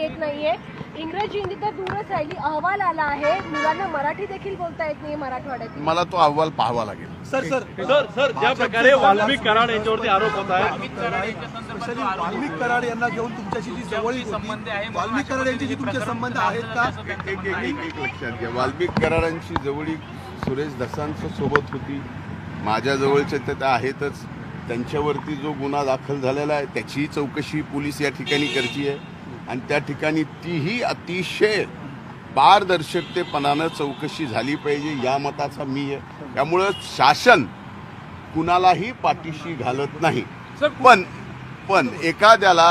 येत नाहीये. इंग्रजी हिंदी तर दूरच राहिली. अहवाल आला आहे. मुलांना मराठी देखील बोलता येत नाही मराठवाड्यात. मला तो अहवाल पाहावा लागेल. सर सर सर सर ज्या प्रकारे वाल्मिक कराड यांच्यावरती आरोप होत आहे स्पेशली वाल्मिक कराड यांना घेऊन तुमच्याशी जी जवळीक होती वाल्मिक कराड यांची जी तुमचे संबंध आहेत का? एक एक एक एक एक लक्षात घ्या. वाल्मिक करारांची जवळीक सुरेश दसांच्या सोबत होती. माझ्या जवळचे तर त्या आहेतच. त्यांच्यावरती जो गुन्हा दाखल झालेला आहे त्याचीही चौकशी पोलीस या ठिकाणी करते आहे आणि त्या ठिकाणी तीही अतिशय पारदर्शकतेपणानं चौकशी झाली पाहिजे या मताचा मी आहे. त्यामुळं शासन कुणालाही पाठीशी घालत नाही. पण पण एखाद्याला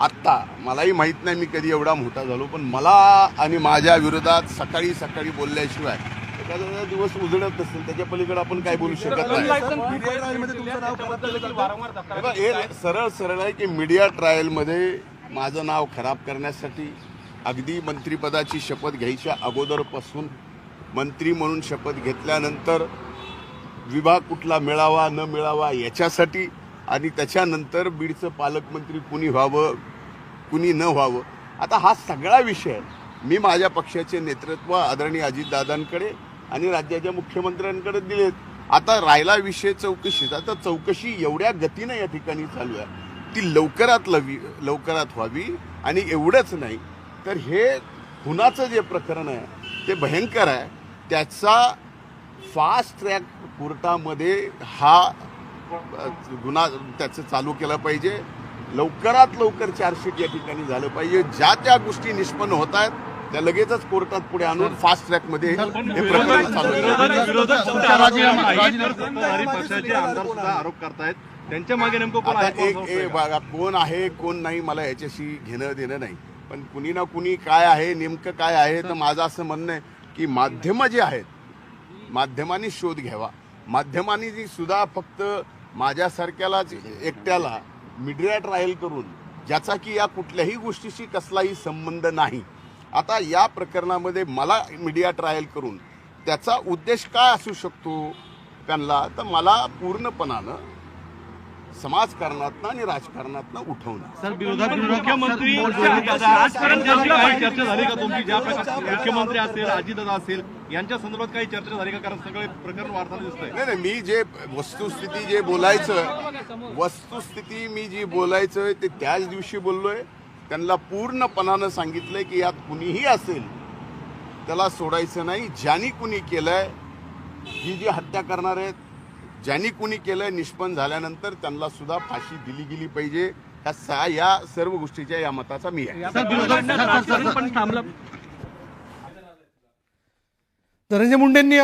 आत्ता मलाही माहीत नाही मी कधी एवढा मोठा झालो पण मला आणि माझ्या विरोधात सकाळी सकाळी बोलल्याशिवाय एखादा दिवस उजळत नसेल त्याच्या पलीकडे आपण काय बोलू शकत नाही. हे सरळ सरळ आहे की मीडिया ट्रायलमध्ये माझं नाव खराब करण्यासाठी अगदी मंत्रिपदाची शपथ घ्यायच्या अगोदरपासून मंत्री म्हणून शपथ घेतल्यानंतर विभाग कुठला मिळावा न मिळावा याच्यासाठी आणि त्याच्यानंतर बीडचं पालकमंत्री कुणी व्हावं कुणी न व्हावं आता हा सगळा विषय मी माझ्या पक्षाचे नेतृत्व आदरणीय अजितदादांकडे आणि राज्याच्या मुख्यमंत्र्यांकडे दिलेत. आता राहिला विषय चौकशीचा तर चौकशी एवढ्या गतीनं या ठिकाणी चालू आहे. ती लवकरात लवी लवकरात व्हावी आणि एवढंच नाही. तर हे खुनाचं जे प्रकरण आहे ते भयंकर आहे. त्याचा फास्ट ट्रॅक कोर्टामध्ये हा गुन्हा त्याचं चालू केला पाहिजे. लवकरात लवकर चार्जशीट या ठिकाणी झालं पाहिजे. ज्या त्या गोष्टी निष्पन्न होत आहेत त्या लगेचच कोर्टात पुढे आणून फास्ट ट्रॅकमध्ये हे प्रकरण चालू आरोप करतायत. त्यांच्या मागे नेमकं आहे? कोण आहे? कोण नाही मला याच्याशी घेणं देणं नाही. पण कुणी ना कुणी काय आहे नेमकं काय आहे तर माझं असं म्हणणं आहे की माध्यमं जे आहेत माध्यमांनी शोध घ्यावा. माध्यमांनी जी सुद्धा फक्त माझ्यासारख्यालाच एकट्याला मीडिया ट्रायल करून ज्याचा की या कुठल्याही गोष्टीशी कसलाही संबंध नाही. आता या प्रकरणामध्ये मला मीडिया ट्रायल करून त्याचा उद्देश काय असू शकतो त्यांना? तर मला पूर्णपणानं समाजकारणातनं आणि राजकारणातनं उठवणं सर विरोधक मुख्यमंत्री चर्चा झाली का तुमची ज्या प्रकारे मुख्यमंत्री असेल अजितदादा असेल यांच्या संदर्भात काही चर्चा झाली का? कारण सगळे प्रकरण वाढताना दिसतंय. नाही नाही मी जे वस्तुस्थिती जे बोलायचं वस्तुस्थिती मी जी बोलायचं ते त्याच दिवशी बोललोय. त्यांना पूर्णपणानं सांगितलंय की यात कुणीही असेल त्याला सोडायचं नाही ज्यांनी कुणी केलंय ही जी हत्या करणार आहेत ज्यांनी कुणी केलंय निष्पन्न झाल्यानंतर त्यांना सुद्धा फाशी दिली गेली पाहिजे ह्या सा या सर्व गोष्टीच्या या मताचा मी आहे धनंजय मुंडेंनी